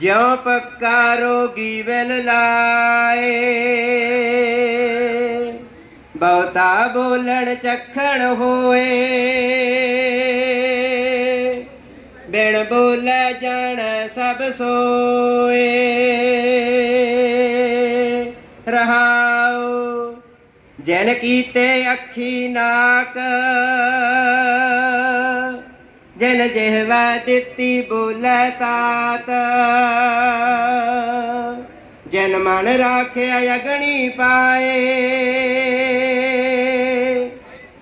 ਜਿਉ ਪੱਕਾ ਰੋਗੀ ਵਿਲ ਲਾਏ। ਬਹੁਤਾ ਬੋਲਣ ਚੱਖਣ ਹੋਏ। ਬਿਨ ਬੋਲੇ ਜਾਣ ਸਭ ਸੋਏ। ਰਹਾਉ, ਜਨ ਕੀਤੇ ਅੱਖੀ ਨਾਕ ਜਨ ਜਿਹਵਾ ਦਿੱਤੀ ਬੋਲੇ ਤਾਤ। ਜਨ ਮਨ ਰਾਖਿਆ ਅਗਣੀ ਪਾਏ।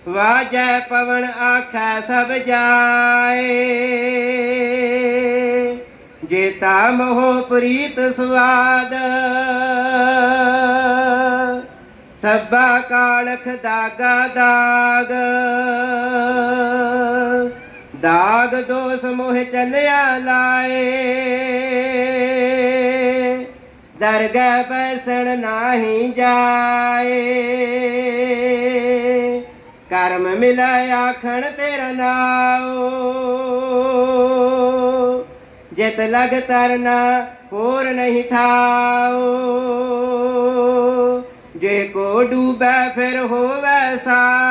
ਵਾਜੈ ਪਵਨ ਆਖੈ ਸਭ ਜਾਏ। ਜੇਤਾ ਮੋਹ ਪ੍ਰੀਤ ਸੁਆਦ। ਸਭਾ ਕਾਲਖ ਦਾਗਾ ਦਾਗ। ਦਾਗ ਦੋਸ ਮੋਹ ਚੱਲਿਆ ਲਾਏ। ਦਰਗਹਿ ਬੈਸਣ ਨਾਹੀ ਜਾਏ। ਕਰਮ ਮਿਲਾਇ ਆਖਣ ਤੇਰਾ ਨਾਉ। ਜਿਤ ਲਗ ਤਰਨਾ ਹੋਰ ਨਹੀਂ ਥਾਉ। ਜੇ ਕੋ ਡੂਬੈ ਫਿਰ ਹੋਵੇ ਸਾਰ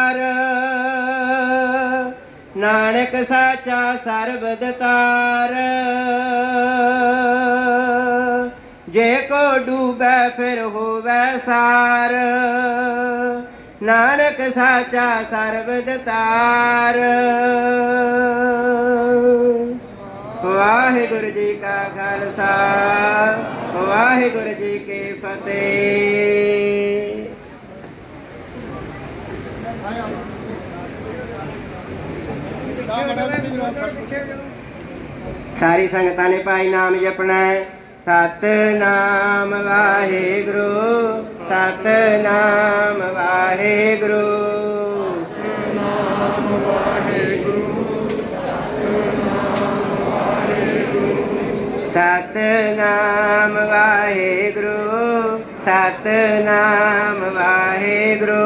ਨਾਨਕ ਸਾਚਾ ਸਰਬਦ ਤਾਰ ਜੇ ਕੋ ਡੂਬੈ ਫਿਰ ਹੋਵੇ ਸਾਰ। ਨਾਨਕ ਸਾਚਾ ਸਰਬਦ ਤਾਰ ਵਾਹਿਗੁਰੂ ਜੀ ਕਾ ਖਾਲਸਾ, ਵਾਹਿਗੁਰੂ ਜੀ ਕੀ ਫਤਿਹ। ਸਾਰੀ ਸੰਗਤਾਂ ਨੇ ਭਾਈ ਨਾਮ ਜਪਣਾ ਹੈ। ਸਤਨਾਮ ਵਾਹਿਗੁਰੂ ਸਤਨਾਮ ਵਾਹਿਗੁਰੂ। ਸਤਨਾਮ ਵਾਹਿਗੁਰੂ ਸਤਨਾਮ ਵਾਹਿਗੁਰੂ। ਸਤਨਾਮ ਵਾਹਿਗੁਰੂ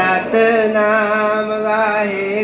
ਸਤਨਾਮ ਵਾਹਿਗੁਰੂ